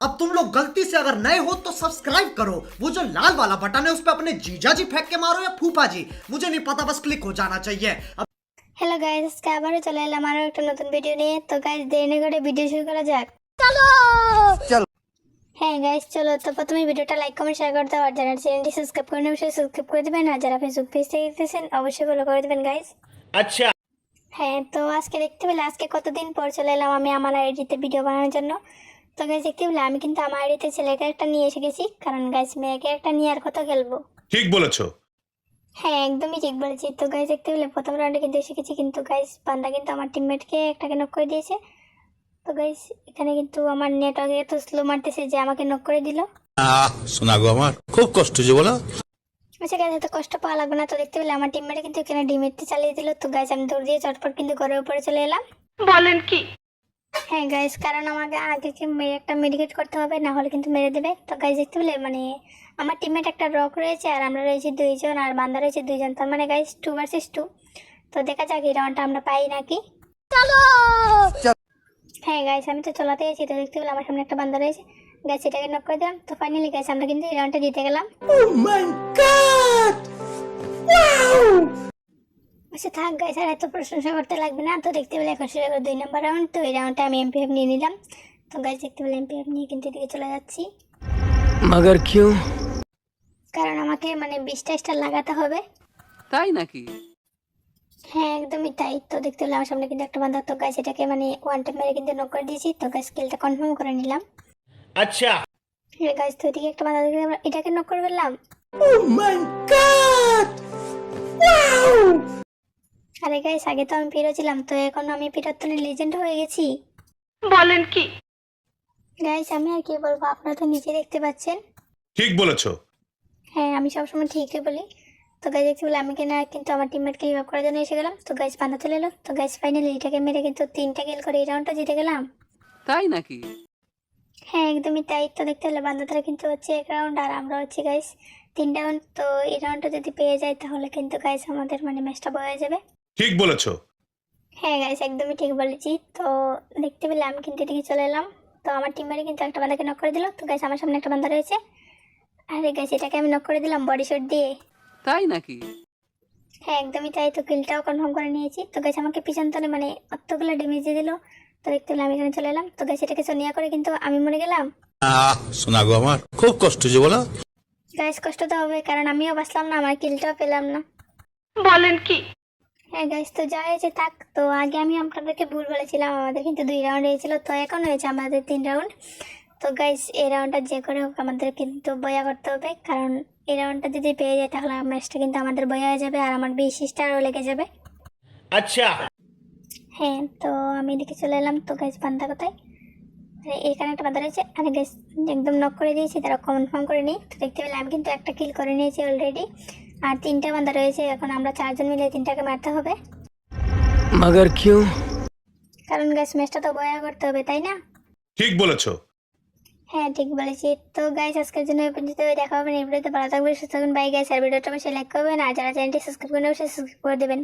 अब तुम लोग गलती से अगर नए हो तो सब्सक्राइब करो वो जो लाल वाला बटन है उस पर अपने जीजा जी फेंक के मारो या फूफा जी मुझे नहीं पता बस क्लिक हो जाना चाहिए अब হ্যালো গাইজ আজকে আবারও চলে এলাম আরও একটা নতুন ভিডিও নিয়ে তো গাইজ দেরি না করে ভিডিও শুরু করা যাক চলো। হ্যাঁ গাইজ চলো তো প্রথমে ভিডিওটা লাইক কমেন্ট শেয়ার করতে আর যারা চ্যানেলটি সাবস্ক্রাইব করে অবশ্যই সাবস্ক্রাইব করে দেবেন আর যারা ফেসবুক পেজ থেকে দেখতেছেন অবশ্যই ফলো করে দেবেন গাইজ अच्छा হ্যাঁ তো আজকে দেখতে পেলে আজকে কতদিন পর চলে এলাম আমি আমার আইডিতে ভিডিও বানানোর জন্য তো গাইজ দেখতে পেলে আমি কিন্তু আমার আইডিতে ছেলেকে একটা নিয়ে এসে গেছি। কারণ গাইজ মেয়েকে একটা নিয়ে আর কত খেলব? ঠিক বলেছ। হ্যাঁ একদমই ঠিক বলেছি। তো গাইজ দেখতে পেলে প্রথম রাউন্ডে কিন্তু এসে গেছি কিন্তু গাইজ বান্দা কিন্তু আমার টিমমেটকে একটাকে নক করে দিয়েছে। তো গাইজ এখানে কিন্তু আমার নেটওয়ার্ক এত স্লো মারতেছে যে আমাকে নক করে দিল। আহ শোনা গো আমার খুব কষ্ট যে বলো। আচ্ছা গাইজ এত কষ্ট পাওয়া লাগবে না। তো দেখতে পেলে আমার টিমমেটে কিন্তু এখানে ডিমেটটি চালিয়ে দিল। তো গাইজ আমি দৌড় দিয়ে চটপট কিন্তু ঘরের উপরে চলে এলাম। বলেন কি? হ্যাঁ গাইজ কারণ আমাকে আগে কি মেরে একটা মেডিকেট করতে হবে না হলে কিন্তু মেরে দেবে। তো গাইজ দেখতে পেলে? মানে আমার টিমমেট একটা রক রয়েছে আর আমরা রয়েছি দুইজন আর বান্দা রয়েছে দুইজন। তার মানে গাইজ টু ভার্সেস টু তো দেখা যাক এই রাউন্ডটা আমরা পাই নাকি। হ্যাঁ গাইজ আমি তো চলাতে গেছি তো দেখতে পেলে আমার সামনে একটা বান্দা রয়েছে। গাইজ এটাকে নক করে দিলাম। তো ফাইনালি গাইজ আমরা কিন্তু এই রাউন্ডটা জিতে গেলাম। আচ্ছা থাক গাইস আর এত প্রশংসা করতে লাগবে না। তো দেখতে পেলে এখন শুরু দুই নম্বর রাউন্ড তো এই রাউন্ডটা আমি এমপিএফ নিয়ে নিলাম। তো গাইস দেখতে পেলে এমপিএফ নিয়ে কিন্তু এদিকে চলে যাচ্ছি। মাগার কিউ? কারণ আমাকে মানে বিশ টাইশটা লাগাতে হবে। তাই নাকি? হ্যাঁ একদমই তাই। তো দেখতে পেলাম আমার সামনে কিন্তু একটা বান্দা তো গাছ এটাকে মানে ওয়ান টাইম মেরে কিন্তু নক করে দিয়েছি। তো গাছ স্কিলটা কনফার্ম করে নিলাম। আচ্ছা। হ্যাঁ, গাছ তো এদিকে একটা বান্ধব দেখে এটাকে নক করে ফেললাম। ও মাই গড ওয়াও আরে গাইস আগে তো আমি পিরো ছিলাম তো এখন আমি পিরোত্তনের লিজেন্ড হয়ে গেছি। বলেন কি? গাইস আমি আর কি বলব আপনারা তো নিচে দেখতে পাচ্ছেন। ঠিক বলেছ। হ্যাঁ আমি সবসময় ঠিকই বলি। তো গাইজ দেখতে বলে আমি কিনা কিন্তু আমার টিমমেটকে রিভাইভ করার জন্য এসে গেলাম। তো গাইজ বান্ধা চলে এলো। তো গাইজ ফাইনালি এটাকে মেরে কিন্তু তিনটা কিল করে এই রাউন্ডটা জিতে গেলাম। তাই নাকি? হ্যাঁ একদমই তাই। তো দেখতে হলে বান্ধাতারা কিন্তু হচ্ছে এক রাউন্ড আর আমরা হচ্ছে গাইজ তিন রাউন্ড তো এই রাউন্ডটা যদি পেয়ে যায় তাহলে কিন্তু গাইজ আমাদের মানে ম্যাচটা বয়ে যাবে। ঠিক বলেছ। হ্যাঁ গাইজ একদমই ঠিক বলেছি। তো দেখতে পেলে আমি কিন্তু এদিকে চলে এলাম। তো আমার টিমমেটে কিন্তু একটা বান্দাকে নক করে দিল। তো গাইজ আমার সামনে একটা বান্দা রয়েছে। আরে গাইজ এটাকে আমি নক করে দিলাম বডি শট দিয়ে। তাই নাকি? হ্যাঁ একদমই তাই। তো কিলটাও কনফার্ম করে নিয়েছি। তো গাছ আমাকে পিছন তলে মানে অতগুলো ড্যামেজ দিয়ে দিল। তো দেখতে পেলাম আমি এখানে চলে এলাম। তো গাছ এটাকে সোনিয়া করে কিন্তু আমি মরে গেলাম। আহ শোনা গো আমার। খুব কষ্ট যে বলো। গাছ কষ্ট তো হবে কারণ আমিও বাঁচলাম না আমার কিলটাও পেলাম না। বলেন কি? হ্যাঁ গাইস তো যা হয়েছে থাক। তো আগে আমি আপনাদেরকে ভুল বলেছিলাম আমাদের কিন্তু দুই রাউন্ড হয়েছিল তো এখন হয়েছে আমাদের তিন রাউন্ড তো গাইস এই রাউন্ডটা যে করে হোক আমাদের কিন্তু বয়া করতে হবে কারণ এই রাউন্ডটা যদি পেয়ে যায় তাহলে ম্যাচটা কিন্তু আমাদের বয়া হয়ে যাবে আর আমার বিশ স্টারও লেগে যাবে। আচ্ছা। হ্যাঁ তো আমি এদিকে চলে এলাম। তো গাইস বান্ধা কোথায়? এখানে একটা বাধা রয়েছে। আর গাইস একদম নক করে দিয়েছি তারা কনফার্ম করে নিই তো দেখতে পেলে আমি কিন্তু একটা কিল করে নিয়েছি অলরেডি আর তিনটা বান্দা রয়েছে এখন আমরা চারজন মিলে তিনটাকে মারতে হবে। মাগার কিউ? কারণ গাইস ম্যাচটা তো বয়া করতে হবে তাই না? ঠিক বলেছ। হ্যাঁ ঠিক বলেছি। তো গাইস আজকের জন্য এই পর্যন্ত দেখা হবে এই ভালো থাকবেন সুস্থ থাকবেন বাই গাইস আর ভিডিওটা অবশ্যই লাইক করবেন। আর যারা চ্যানেলটি সাবস্ক্রাইব করে অবশ্যই সাবস্ক্রাইব করে দেবেন।